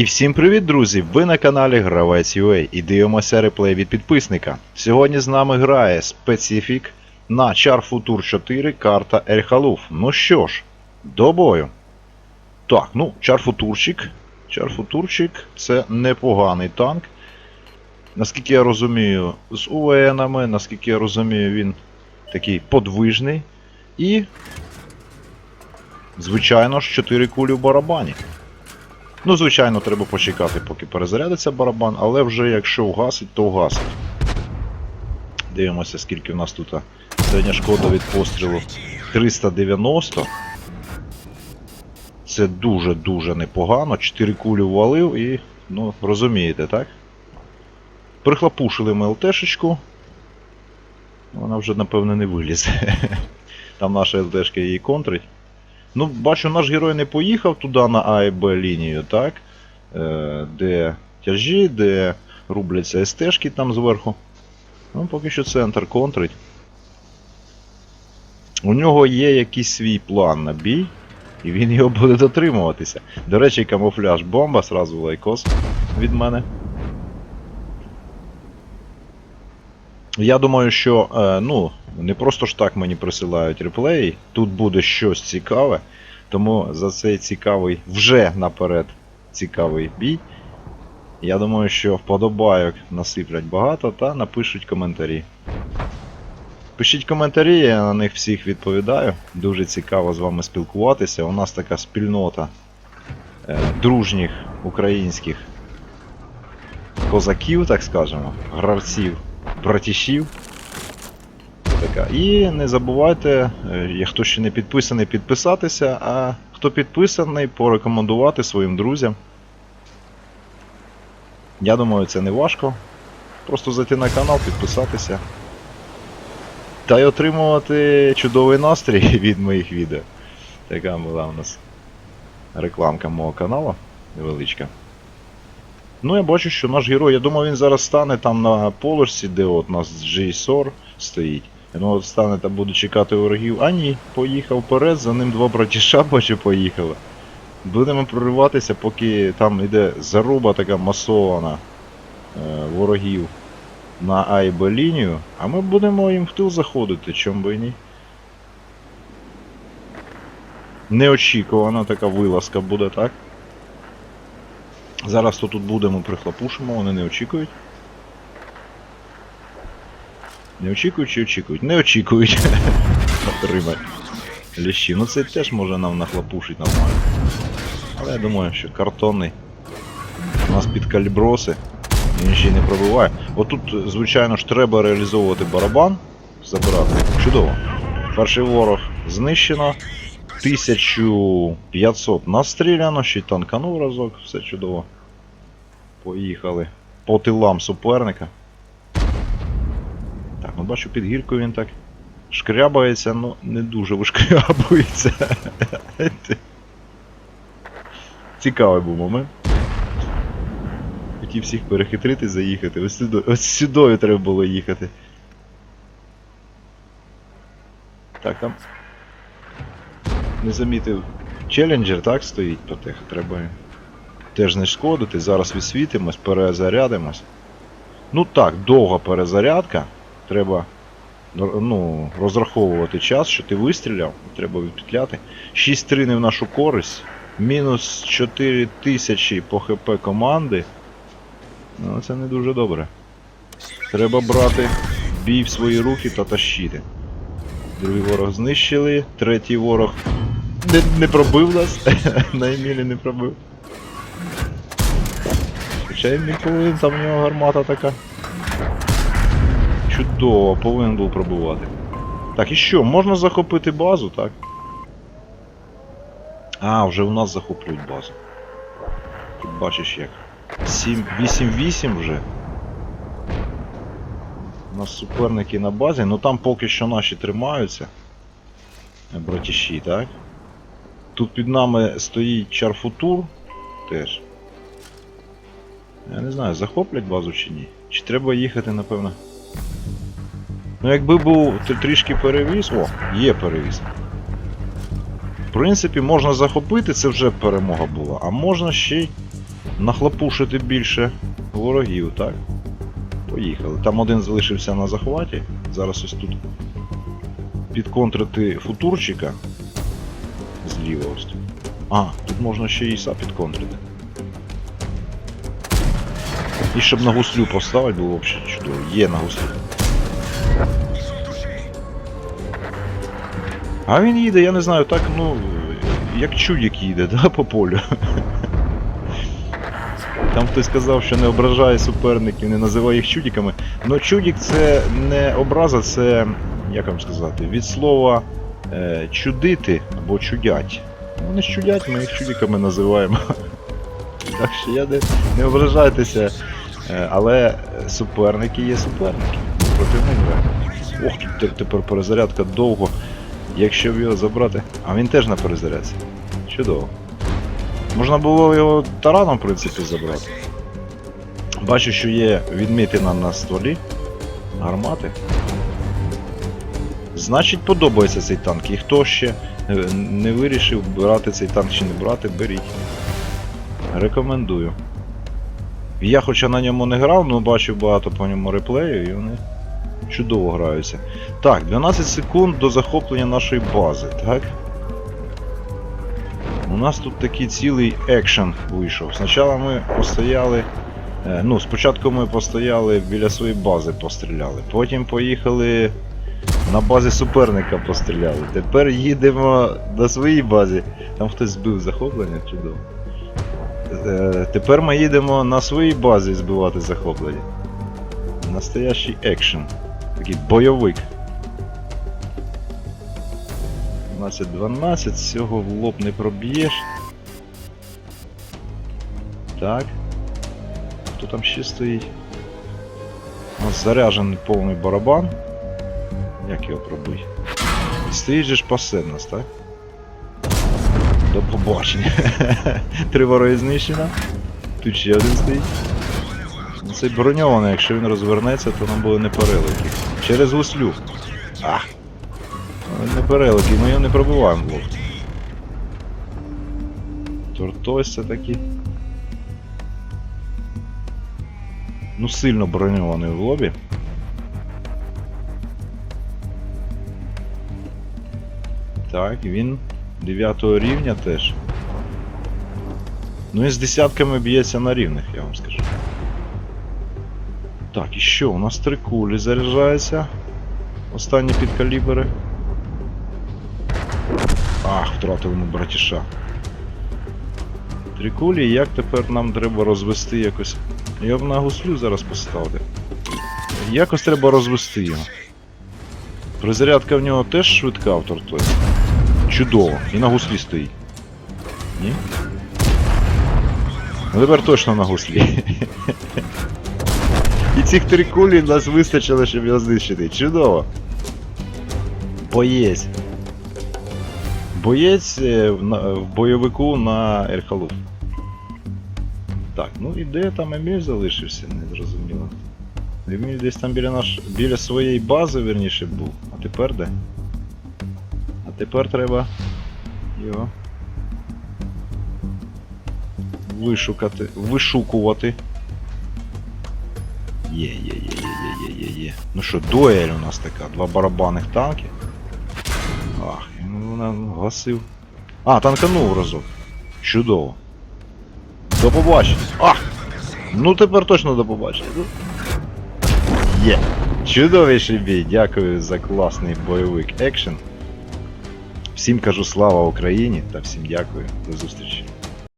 І всім привіт, друзі! Ви на каналі Гравець UA і дивимося реплей від підписника. Сьогодні з нами грає Specific на Char Futur 4 карта Ель Халуф. Ну що ж, до бою. Так, ну. Char Futurчик це непоганий танк. Наскільки я розумію, з УВНами, наскільки я розумію, він такий подвижний. І, звичайно ж, 4 кулі в барабані. Ну, звичайно, треба почекати, поки перезарядиться барабан, але вже якщо вгасить, то вгасить. Дивимося, скільки в нас тут середня шкода від пострілу 390. Це дуже-дуже непогано. 4 кулі ввалив і, ну, розумієте, так? Прихлопушили ми ЛТшечку. Вона вже, напевне, не вилізе. Там наша ЛТшка її контрить. Ну, бачу, наш герой не поїхав туди на А і Б лінію, так? Е, де тяжі, де рубляться СТшки там зверху. Ну, поки що центр контрить. У нього є якийсь свій план на бій, і він його буде дотримуватися. До речі, камуфляж бомба, сразу лайкос від мене. Я думаю, що е, ну, не просто ж так мені присилають реплеї, тут буде щось цікаве, тому за цей цікавий, вже наперед цікавий бій. Я думаю, що вподобайок насиплять багато та напишуть коментарі. Пишіть коментарі, я на них всіх відповідаю. Дуже цікаво з вами спілкуватися. У нас така спільнота е, дружніх українських козаків, так скажемо, гравців братішів. І не забувайте, е, хто ще не підписаний, підписатися, а хто підписаний, порекомендувати своїм друзям. Я думаю, це не важко. Просто зайти на канал, підписатися. Та й отримувати чудовий настрій від моїх відео. Така була у нас рекламка мого каналу невеличка. Ну, я бачу, що наш герой, я думаю, він зараз стане там на положці, де от у нас Джейсор стоїть. Ну от стане там буде чекати ворогів. А ні, поїхав вперед, за ним два братіша бачу поїхали. Будемо прориватися, поки там йде заруба така масована е, ворогів на А і Б лінію, а ми будемо їм в тил заходити, чом би ні. Неочікувана така вилазка буде, так? Зараз то тут будемо прихлопушимо, вони не очікують. Не очікують чи очікують? Не очікують. Отримать. Ліщі. Ну це теж може нам нахлопушить нормально. Але я думаю, що картонний. У нас під каліброси. Він ще й не пробиває. Отут, звичайно ж, треба реалізовувати барабан. Забирати. Чудово. Перший ворог знищено. 1500 настріляно, ще й танканув разок, все чудово. Поїхали. По тилам суперника. Так, ну бачу під гіркою він так шкрябається, ну не дуже вишкрябується. Цікавий був момент. Хотів всіх перехитрити, заїхати. Ось сюди треба було їхати. Так, там не замітив. Челленджер, так, стоїть потихо. Треба теж не шкодити. Зараз відсвітимось, перезарядимось. Ну так, довга перезарядка. Треба ну, розраховувати час, що ти вистріляв, треба відпетляти. 6-3 не в нашу користь. Мінус 4000 по ХП команди. Ну, це не дуже добре. Треба брати бій в свої руки та тащити. Другий ворог знищили, третій ворог не, не пробив нас. На Емілі не пробив. Хоча він повинен, там в нього гармата така. Чудово, повинен був пробувати. Так, і що, можна захопити базу, так? А, вже у нас захоплюють базу. Тут бачиш як. 7, 8-8 вже. У нас суперники на базі, ну там поки що наші тримаються. Братіші, так? Тут під нами стоїть Чарфутур теж. Я не знаю, захоплять базу чи ні. Чи треба їхати, напевно. Ну якби був трішки перевіз. О, є перевіз. В принципі, можна захопити, це вже перемога була, а можна ще й нахлопушити більше ворогів, так? Поїхали. Там один залишився на захваті. Зараз ось тут підконтрити футурчика. Зліва ось. А, тут можна ще і іса підконтрити. І щоб на гуслю поставити було взагалі чудово. Є на гуслю. А він їде, я не знаю, так, ну, як чудик їде, да, по полю. Там хтось сказав, що не ображає суперників, не називає їх чудиками. Ну чудик це не образа, це, як вам сказати, від слова е, чудити або чудять. Вони чудять, ми їх чудиками називаємо. Так що я не, не ображайтеся. Е, але суперники є суперники. Проти них. Ох, тут тепер перезарядка довго. Якщо б його забрати. А він теж на перезарядці. Чудово. Можна було його тараном, в принципі, забрати. Бачу, що є відмітина на стволі. Гармати. Значить, подобається цей танк. І хто ще е, не вирішив брати цей танк чи не брати, беріть. Рекомендую. Я хоча на ньому не грав, але бачив багато по ньому реплеїв і вони чудово граються. Так, 12 секунд до захоплення нашої бази, так? У нас тут такий цілий екшен вийшов. Спочатку ми постояли. е, Ну, спочатку ми постояли біля своєї бази, постріляли. Потім поїхали на базі суперника постріляли. Тепер їдемо на своїй базі. Там хтось збив захоплення, чудово. Е, Тепер ми їдемо на своїй базі збивати захоплення. Настоящий екшен. Такий бойовик. 12-12, цього в лоб не проб'єш. Так. Хто там ще стоїть? У нас заряджений повний барабан. Як його пробити? Стоїть же ж пасе так? До побачення. Три вороги знищено. Тут ще один стоїть. Ну, Цей броньований, якщо він розвернеться, то нам буде не перелики. Через гуслю. А! Ну, Не перелики, ми його не пробиваємо в лоб. Тортось це такий. Ну сильно броньований в лобі. Так, він 9 рівня теж. Ну і з десятками б'ється на рівних, я вам скажу. Так, і що? У нас три кулі заряджаються. Останні підкалібери. Ах, втратили ми братіша. Три кулі, як тепер нам треба розвести якось. Я б на гуслю зараз поставлю. Якось треба розвести його. Призарядка в нього теж швидка в тортозі. Чудово. І на гуслі стоїть. Ні? Ну тепер точно на гуслі. І цих три кулі нас вистачило, щоб його знищити. Чудово. Боєць. Боєць е, в, бойовику на Ерхалуф. Так, ну і де там Еміль залишився, не зрозуміло. Еміль десь там біля наш... біля своєї бази, верніше, був. А тепер де? А тепер треба його вишукати. Вишукувати. Є, є, є, є, є, є, є. Ну що, дуель у нас така, два барабанних танки. Ах, він вона гасив. А, танканув разок. Чудово. До побачення. А! Ну тепер точно до побачення. Є. Чудовіший бій. Дякую за класний бойовик екшен. Всім кажу слава Україні та всім дякую. До зустрічі.